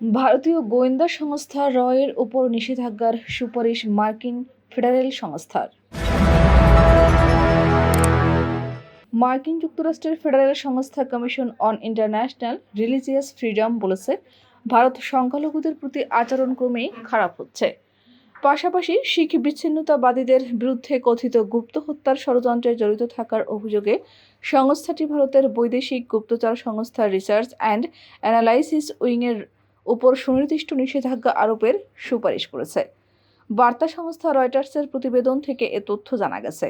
ভারতীয় গোয়েন্দা সংস্থা রয়ের উপর নিষেধাজ্ঞার সুপারিশ মার্কিন ফেডারেল সংস্থার। মার্কিন যুক্তরাষ্ট্রের ফেডারেল সংস্থা commission on international religious freedom বলেছে, ভারত সংখ্যালঘুদের প্রতি আচরণ ক্রমেই খারাপ হচ্ছে। পাশাপাশি শিখ বিচ্ছিন্নতাবাদীদের বিরুদ্ধে কথিত গুপ্ত হত্যার ষড়যন্ত্রে জড়িত থাকার অভিযোগে সংস্থাটি ভারতের বৈদেশিক গুপ্তচর সংস্থা রিসার্চ অ্যান্ড অ্যানালাইসিস উইংয়ের উপর সুনির্দিষ্ট নিষেধাজ্ঞা আরোপের সুপারিশ করেছে। বার্তা সংস্থা রয়টার্সের প্রতিবেদন থেকে এ তথ্য জানা গেছে।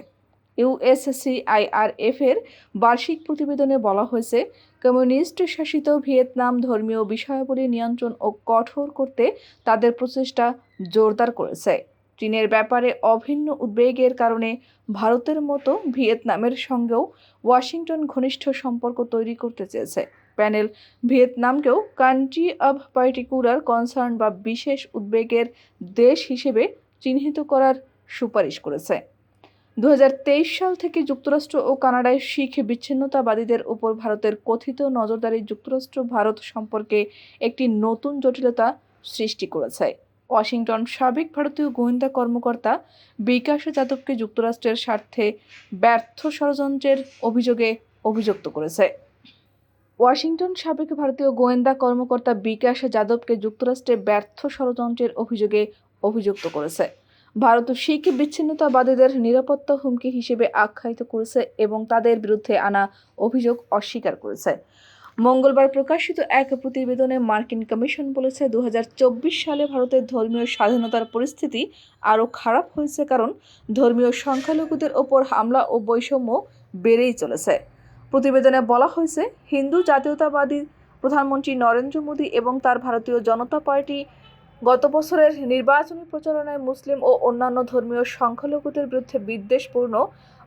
ইউএসসিআইআরএফ এর বার্ষিক প্রতিবেদনে বলা হয়েছে, কমিউনিস্ট শাসিত ভিয়েতনাম ধর্মীয় বিষয়াবলী নিয়ন্ত্রণ ও কঠোর করতে তাদের প্রচেষ্টা জোরদার করেছে। চীনের ব্যাপারে অভিন্ন উদ্বেগের কারণে ভারতের মতো ভিয়েতনামের সঙ্গেও ওয়াশিংটন ঘনিষ্ঠ সম্পর্ক তৈরি করতে চেয়েছে। প্যানেল। ভিয়েতনামকেও কান্ট্রি অব পার্টিকুলার কনসার্ন বা বিশেষ উদ্বেগের দেশ হিসেবে চিহ্নিত করার সুপারিশ করেছে। দু হাজার তেইশ সাল থেকে যুক্তরাষ্ট্র ও কানাডায় শিখ বিচ্ছিন্নতাবাদীদের উপর ভারতের কথিত নজরদারি যুক্তরাষ্ট্র ভারত সম্পর্কে একটি নতুন জটিলতা সৃষ্টি করেছে। ওয়াশিংটন সাবেক ভারতীয় গোয়েন্দা কর্মকর্তা বিকাশ যাদবকে যুক্তরাষ্ট্রের স্বার্থে ব্যর্থ ষড়যন্ত্রের অভিযোগে অভিযুক্ত করেছে। ওয়াশিংটন সাবেক ভারতীয় গোয়েন্দা কর্মকর্তা বিকাশ যাদবকে যুক্তরাষ্ট্রে ব্যর্থ ষড়যন্ত্রের অভিযোগে অভিযুক্ত করেছে। ভারত শিখ বিচ্ছিন্নতাবাদীদের নিরাপত্তা হুমকি হিসেবে আখ্যায়িত করেছে এবং তাদের বিরুদ্ধে আনা অভিযোগ অস্বীকার করেছে। মঙ্গলবার প্রকাশিত এক প্রতিবেদনে মার্কিন কমিশন বলেছে দু হাজার চব্বিশ সালে ভারতের ধর্মীয় স্বাধীনতার পরিস্থিতি আরও খারাপ হয়েছে কারণ ধর্মীয় সংখ্যালঘুদের ওপর হামলা ও বৈষম্য বেড়েই চলেছে। প্রতিবেদনে বলা হয়েছে, হিন্দু জাতীয়তাবাদী প্রধানমন্ত্রী নরেন্দ্র মোদী এবং তার ভারতীয় জনতা পার্টি গত বছরের নির্বাচনী প্রচারণায় মুসলিম ও অন্যান্য ধর্মীয় সংখ্যালঘুদের বিরুদ্ধে বিদ্বেষপূর্ণ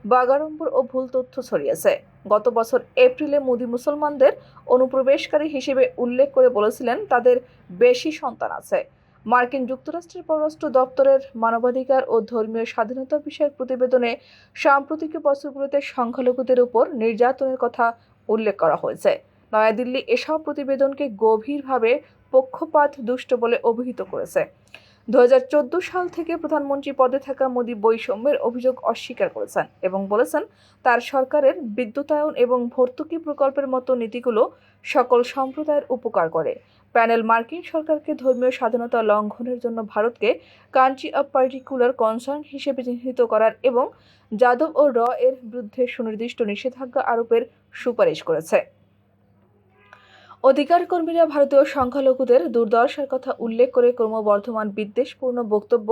বাগাড়ম্বর ও ভুল তথ্য ছড়িয়েছে। গত বছর এপ্রিলে মোদী মুসলমানদের অনুপ্রবেশকারী হিসেবে উল্লেখ করে বলেছিলেন, তাদের বেশি সন্তান আছে। মার্কিন যুক্তরাষ্ট্রের পররাষ্ট্র দপ্তরের মানবাধিকার ও ধর্মীয় স্বাধীনতা বিষয়ক প্রতিবেদনে সাম্প্রতিক বছরগুলোতে সংখ্যালঘুদের উপর নির্যাতনের কথা উল্লেখ করা হয়েছে। নয়াদিল্লি এসব প্রতিবেদনকে গভীরভাবে পক্ষপাত, দুষ্ট বলে অভিহিত করেছে। দু হাজার চোদ্দ সাল থেকে প্রধানমন্ত্রী পদে থাকা মোদী বৈষম্যের অভিযোগ অস্বীকার করেছেন এবং বলেছেন, তার সরকারের বিদ্যুতায়ন এবং ভর্তুকি প্রকল্পের মতো নীতিগুলো সকল সম্প্রদায়ের উপকার করে। প্যানেল মার্কিন সরকারকে ধর্মীয় স্বাধীনতা লঙ্ঘনের জন্য ভারতকে কান্ট্রি অব পার্টিকুলার কনসার্ন হিসেবে চিহ্নিত করার এবং যাদব ও র এর বিরুদ্ধে সুনির্দিষ্ট নিষেধাজ্ঞা আরোপের সুপারিশ করেছে। অধিকার কর্মীরা ভারতীয় সংখ্যালঘুদের দুর্দশার কথা উল্লেখ করে ক্রমবর্ধমান বিদ্বেষপূর্ণ বক্তব্য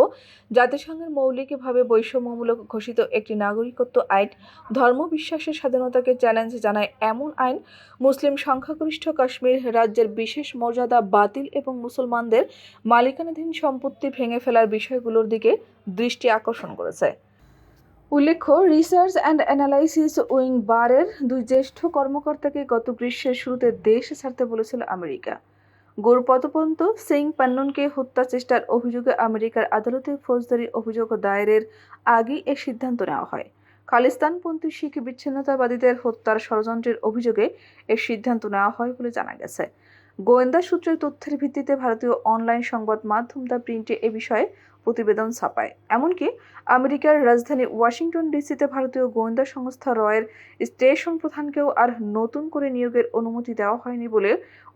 জাতিসংঘের মৌলিকভাবে বৈষম্যমূলক ঘোষিত একটি নাগরিকত্ব আইন, ধর্মবিশ্বাসের স্বাধীনতাকে চ্যালেঞ্জ জানায় এমন আইন, মুসলিম সংখ্যাগরিষ্ঠ কাশ্মীর রাজ্যের বিশেষ মর্যাদা বাতিল এবং মুসলমানদের মালিকানাধীন সম্পত্তি ভেঙে ফেলার বিষয়গুলোর দিকে দৃষ্টি আকর্ষণ করেছে। উল্লেখ্য রিসার্চ অ্যান্ড অ্যানালাইসিস উইং বারের দুই জ্যেষ্ঠ কর্মকর্তাকে গত গ্রীষ্মের শুরুতে দেশ ছাড়তে বলেছিল আমেরিকা। গোরপদপন্ত সিং পান্ননকে হত্যা চেষ্টার অভিযোগে আমেরিকার আদালতে ফৌজদারি অভিযোগ দায়েরের আগেই এ সিদ্ধান্ত নেওয়া হয়। খালিস্তানপন্থী শিখ বিচ্ছিন্নতাবাদীদের হত্যার ষড়যন্ত্রের অভিযোগে এ সিদ্ধান্ত নেওয়া হয় বলে জানা গেছে। গোয়েন্দা সূত্রের তথ্যের ভিত্তিতে ভারতীয় অনলাইন সংবাদ মাধ্যম দ্য প্রিন্টে এ বিষয়ে প্রতিবেদন ছাপায়। এমনকি আমেরিকার রাজধানী ওয়াশিংটন ডিসিতে ভারতীয় গোয়েন্দা সংস্থা রয়ের স্টেশন প্রধানকেও আর নতুন করে নিয়োগের অনুমতি দেওয়া হয়নি বলে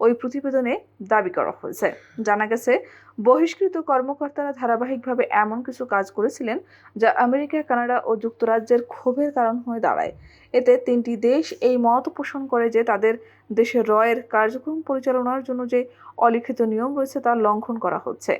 ওই প্রতিবেদনে দাবি করা হয়েছে। জানা গেছে, বহিষ্কৃত কর্মকর্তারা ধারাবাহিকভাবে এমন কিছু কাজ করেছিলেন যা আমেরিকা, কানাডা ও যুক্তরাজ্যের ক্ষোভের কারণ হয়ে দাঁড়ায়। এতে তিনটি দেশ এই মত পোষণ করে যে তাদের দেশের রয়ের কার্যক্রম পরিচালনার জন্য যে অলিখিত নিয়ম রয়েছে তা লঙ্ঘন করা হচ্ছে।